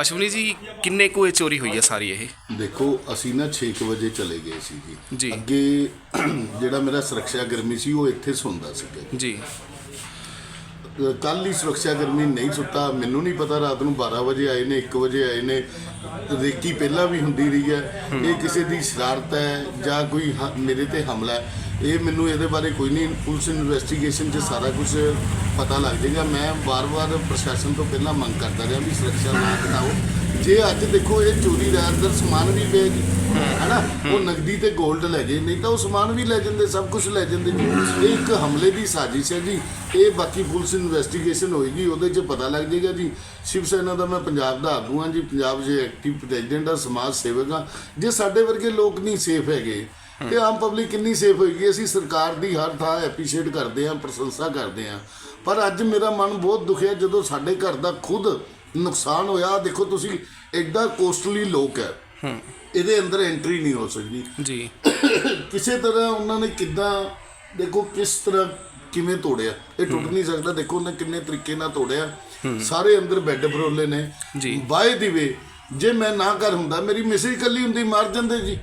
ਅਸ਼ਵਨੀ ਜੀ ਕਿੰਨੇ ਕੁ ਇਹ ਚੋਰੀ ਹੋਈ ਹੈ ਸਾਰੀ ਇਹ? ਦੇਖੋ ਅਸੀਂ ਨਾ 6 ਵਜੇ ਚਲੇ ਗਏ ਸੀ ਜੀ। ਜੀ। ਅੱਗੇ ਜਿਹੜਾ ਮੇਰਾ ਸੁਰੱਖਿਆ ਗਰਮੀ ਸੀ ਉਹ ਇੱਥੇ ਸੌਂਦਾ ਸੀਗਾ ਜੀ। ਕੱਲ ਹੀ ਸੁਰੱਖਿਆ ਗਰਮੀ ਨਹੀਂ ਸੁੱਤਾ ਮੈਨੂੰ ਨਹੀਂ ਪਤਾ ਰਾਤ ਨੂੰ 12 ਵਜੇ ਆਏ ਨੇ 1 ਵਜੇ ਆਏ ਨੇ। ਰੇਕੀ ਪਹਿਲਾਂ ਵੀ ਹੁੰਦੀ ਰਹੀ ਹੈ। ਇਹ ਕਿਸੇ ਦੀ ਸ਼ਰਾਰਤ ਹੈ ਜਾਂ ਕੋਈ ਮੇਰੇ ਤੇ ਹਮਲਾ ਹੈ ਇਹ ਮੈਨੂੰ ਇਹਦੇ ਬਾਰੇ ਕੋਈ ਨਹੀਂ ਪੁਲਿਸ ਇਨਵੈਸਟੀਗੇਸ਼ਨ 'ਚ ਸਾਰਾ ਕੁਝ ਪਤਾ ਲੱਗ ਜਾਏਗਾ। ਮੈਂ ਵਾਰ-ਵਾਰ ਪ੍ਰਸ਼ਾਸਨ ਤੋਂ ਪਹਿਲਾਂ ਮੰਗ ਕਰਦਾ ਰਿਹਾ ਵੀ ਸੁਰੱਖਿਆ ਨਾ ਘਟਾਓ। ਜੇ ਅੱਜ ਦੇਖੋ ਇਹ ਚੋਰੀ ਦਾ ਅੰਦਰ ਸਮਾਨ ਵੀ ਜੀ ਹੈਨਾ? ਉਹ ਨਗਦੀ ਤੇ 골ਡ ਲੈ ਗਏ ਨਹੀਂ ਤਾਂ ਉਹ ਸਮਾਨ ਵੀ ਲੈ ਜਾਂਦੇ ਸਭ ਕੁਝ ਲੈ ਜਾਂਦੇ। ਜੀ ਇਹ ਇੱਕ ਹਮਲੇ ਦੀ ਸਾਜ਼ਿਸ਼ ਹੈ ਜੀ। ਇਹ ਬਾਕੀ ਪੁਲਿਸ ਇਨਵੈਸਟੀਗੇਸ਼ਨ ਹੋਏਗੀ ਉਹਦੇ 'ਚ ਪਤਾ ਲੱਗ ਜਾਏਗਾ ਜੀ। ਸ਼ਿਵ ਸੈਨਾ ਦਾ ਮੈਂ ਪੰਜਾਬ ਦਾ ਆਗੂ ਹਾਂ ਜੀ ਪੰਜਾਬ ਦੇ ਐਕਟਿਵ ਪ੍ਰੈਜ਼ੀਡੈਂਟ ਆ ਸਮਾਜ ਸੇਵਕ ਹਾਂ ਜੇ ਸਾਡੇ ਵਰਗੇ ਲੋਕ ਨਹੀਂ ਸੇਫ ਹੈਗੇ ਤੇ ਆਮ ਪਬਲਿਕ ਕਿੰਨੀ ਸੇਫ ਹੋਏਗੀ? ਅਸੀਂ ਸਰਕਾਰ ਦੀ ਹਰ ਥਾਂ ਐਪਰੀਸ਼ੀਏਟ ਕਰਦੇ ਹਾਂ ਪ੍ਰਸ਼ੰਸਾ ਕਰਦੇ ਹਾਂ। ਪਰ ਅੱਜ ਮੇਰਾ ਮਨ ਬਹੁਤ ਦੁਖਿਆ ਜਦੋਂ ਸਾਡੇ ਘਰ ਦਾ ਖੁਦ ਨੁਕਸਾਨ ਹੋਇਆ। ਦੇਖੋ ਤੁਸੀਂ ਐਡਾ ਕੋਸਟਲੀ ਲੋਕ ਹੈ। ਇਹਦੇ ਅੰਦਰ ਐਂਟਰੀ ਨਹੀਂ ਹੋ ਸਕਦੀ। ਜੀ। ਕਿਸੇ ਤਰ੍ਹਾਂ ਉਹਨਾਂ ਨੇ ਕਿੱਦਾਂ ਦੇਖੋ ਕਿਸ ਤਰ੍ਹਾਂ ਕਿਵੇਂ ਤੋੜਿਆ। ਇਹ ਟੁੱਟ ਨਹੀਂ ਸਕਦਾ ਦੇਖੋ ਉਹਨੇ ਕਿੰਨੇ ਤਰੀਕੇ ਨਾਲ ਤੋੜਿਆ। ਸਾਰੇ ਅੰਦਰ ਬੈੱਡ ਫਰੋਲੇ ਨੇ। ਜੀ। ਬਾਏ ਦੀ ਵੇ ਜੇ ਮੈਂ ਨਾ ਕਰ ਹੁੰਦਾ ਮੇਰੀ ਮਿਸੀ ਇਕੱਲੀ ਹੁੰਦੀ ਮਾਰ ਜਾਂਦੇ ਜੀ।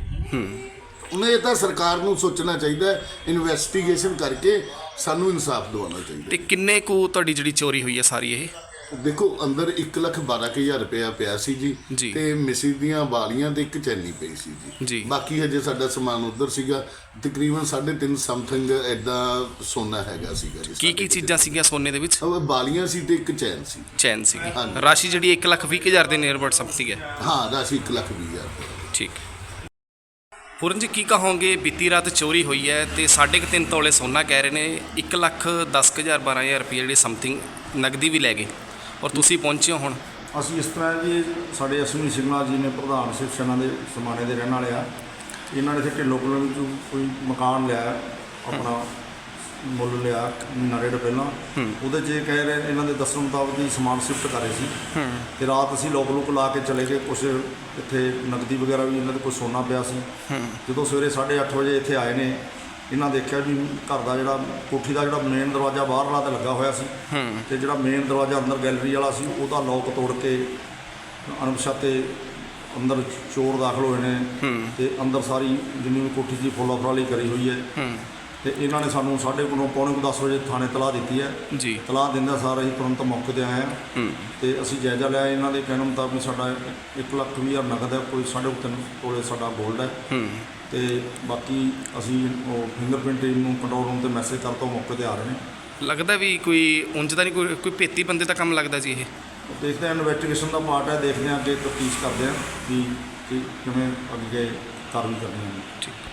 ਉਹਨੇ ਇਹ ਤਾਂ ਸਰਕਾਰ ਨੂੰ ਸੋਚਣਾ ਚਾਹੀਦਾ ਹੈ ਇਨਵੈਸਟੀਗੇਸ਼ਨ ਕਰਕੇ ਸਾਨੂੰ ਇਨਸਾਫ ਦਿਵਾਉਣਾ ਚਾਹੀਦਾ। ਤੇ ਕਿੰਨੇ ਕੁ ਤੁਹਾਡੀ ਜਿਹੜੀ ਚੋਰੀ ਹੋਈ ਹੈ ਸਾਰੀ ਇਹ? ਦੇਖੋ ਅੰਦਰ 1 ਲੱਖ 12 ਕੁ ਹਜ਼ਾਰ ਰੁਪਇਆ ਪਿਆ ਸੀ ਜੀ। ਤੇ ਮਿਸੀ ਦੀਆਂ ਵਾਲੀਆਂ ਤੇ ਇੱਕ ਚੈਨੀ ਪਈ ਸੀ ਜੀ। ਬਾਕੀ ਹਜੇ ਸਾਡਾ ਸਮਾਨ ਉਧਰ ਸੀਗਾ। ਤਕਰੀਬਨ 3.5 ਸਮਥਿੰਗ ਐਦਾਂ ਸੋਨਾ ਹੈਗਾ ਸੀਗਾ ਜੀ ਕੀ ਕੀ ਚੀਜ਼ਾਂ ਸੀਗੀਆਂ ਸੋਨੇ ਦੇ ਵਿੱਚ? ਉਹ ਵਾਲੀਆਂ ਸੀ ਤੇ ਇੱਕ ਚੈਨ ਸੀ। ਚੈਨ ਸੀਗੀ। ਰਾਸ਼ੀ ਜਿਹੜੀ 1 ਲੱਖ 20 ਹਜ਼ਾਰ ਦੇ ਨੀਅਰਬਟ ਸਮਥਿੰਗ ਹੈ ਹਾਂ ਰਾਸ਼ੀ 1 ਲੱਖ 20 ਹਜ਼ਾਰ। ਰੁਪਇਆ। ਠੀਕ। ਪੂਰਨ ਜੀ ਕੀ ਕਹੋਗੇ? ਬੀਤੀ ਰਾਤ ਚੋਰੀ ਹੋਈ ਹੈ ਤੇ 3.5 ਤੋਲੇ ਸੋਨਾ ਕਹਿ ਰਹੇ ਨੇ। 1 ਲੱਖ 10000 12000 ਰੁਪਏ ਜਿਹੜੀ ਸਮਥਿੰਗ ਨਗਦੀ ਵੀ ਲੈ ਗਏ। ਔਰ ਤੁਸੀਂ ਪਹੁੰਚੇ ਹੋ ਹੁਣ। ਅਸੀਂ ਇਸ ਤਰ੍ਹਾਂ ਜੀ ਸਾਡੇ ਅਸ਼ਵਨੀ ਸਿੰਘਲਾ ਜੀ ਨੇ ਪ੍ਰਧਾਨ ਸ਼ਿਵ ਸੈਨਾ ਦੇ ਸਮਾਣੇ ਦੇ ਰਹਿਣ ਵਾਲੇ ਆ। ਇਹਨਾਂ ਨੇ ਇੱਥੇ ਢਿੱਲੋਂ ਕੋਲੋਂ ਵਿੱਚੋਂ ਕੋਈ ਮਕਾਨ ਲਿਆ ਆਪਣਾ ਮੁੱਲ ਲਿਆ ਡੇਢ ਪਹਿਲਾਂ। ਉਹਦੇ 'ਚ ਇਹ ਕਹਿ ਰਹੇ ਇਹਨਾਂ ਦੇ ਦੱਸਣ ਮੁਤਾਬਕ ਹੀ ਸਮਾਨ ਸ਼ਿਫਟ ਕਰ ਰਹੇ ਸੀ। ਤੇ ਰਾਤ ਅਸੀਂ ਲੋਕ ਲੋਕ ਲਾ ਕੇ ਚਲੇ ਗਏ ਕੁਝ ਇੱਥੇ ਨਗਦੀ ਵਗੈਰਾ ਵੀ ਇਹਨਾਂ ਦੇ ਕੋਈ ਸੋਨਾ ਪਿਆ ਸੀ। ਜਦੋਂ ਸਵੇਰੇ 8:30 ਵਜੇ ਇੱਥੇ ਆਏ ਨੇ ਇਹਨਾਂ ਦੇਖਿਆ ਵੀ ਘਰ ਦਾ ਜਿਹੜਾ ਕੋਠੀ ਦਾ ਜਿਹੜਾ ਮੇਨ ਦਰਵਾਜ਼ਾ ਬਾਹਰਲਾ ਤੇ ਲੱਗਾ ਹੋਇਆ ਸੀ। ਤੇ ਜਿਹੜਾ ਮੇਨ ਦਰਵਾਜ਼ਾ ਅੰਦਰ ਗੈਲਰੀ ਵਾਲਾ ਸੀ ਉਹਦਾ ਲੋਕ ਤੋੜ ਕੇ ਅਣਪਛਾਤੇ ਅੰਦਰ ਚੋਰ ਦਾਖਲ ਹੋਏ ਨੇ ਤੇ ਅੰਦਰ ਸਾਰੀ ਜਿੰਨੀ ਵੀ ਕੋਠੀ ਦੀ ਫੋਲਾ ਫਰਾਲੀ ਕਰੀ ਹੋਈ ਹੈ। ਤੇ ਇਹਨਾਂ ਨੇ ਸਾਨੂੰ ਸਾਢੇ ਕੋਲੋਂ ਪੌਣੇ ਕੁ 10 ਵਜੇ ਥਾਣੇ ਤਲਾਹ ਦਿੱਤੀ ਹੈ। ਜੀ। ਤਲਾਹ ਦਿੰਦਾ ਸਾਰ ਅਸੀਂ ਤੁਰੰਤ ਮੌਕੇ ਤੇ ਆਏ ਹਾਂ। ਤੇ ਅਸੀਂ ਜਾਇਜ਼ਾ ਲਿਆ ਇਹਨਾਂ ਦੇ ਕਹਿਣ ਮੁਤਾਬਕ ਸਾਡਾ 1 ਲੱਖ ਵੀਹ ਹਜ਼ਾਰ ਨਗਦ ਹੈ ਕੋਈ ਸਾਢੇ ਕੁ ਤਿੰਨ ਕੋਲੇ ਸਾਡਾ ਗੋਲਡ ਹੈ। ਤੇ ਬਾਕੀ ਅਸੀਂ ਉਹ ਫਿੰਗਰਪ੍ਰਿੰਟ ਟੀਮ ਨੂੰ ਕੰਟਰੋਲ ਰੂਮ ਤੇ ਮੈਸੇਜ ਕਰ ਤੋਂ ਮੌਕੇ ਤੇ ਆ ਰਹੇ ਨੇ ਲੱਗਦਾ ਵੀ ਕੋਈ ਉਂਝ ਤਾਂ ਨਹੀਂ ਕੋਈ ਕੋਈ ਭੇਤੀ ਬੰਦੇ ਦਾ ਕੰਮ ਲੱਗਦਾ ਜੀ ਇਹ? ਦੇਖਦੇ ਹਾਂ ਇਨਵੈਸਟੀਗੇਸ਼ਨ ਦਾ ਪਾਰਟ ਹੈ ਦੇਖਦੇ ਹਾਂ ਅੱਗੇ ਤਫਤੀਸ਼ ਕਰਦੇ ਹਾਂ ਵੀ ਕਿਵੇਂ ਅੱਗੇ ਕਾਰਵਾਈ ਕਰਨੀ ਹੈ।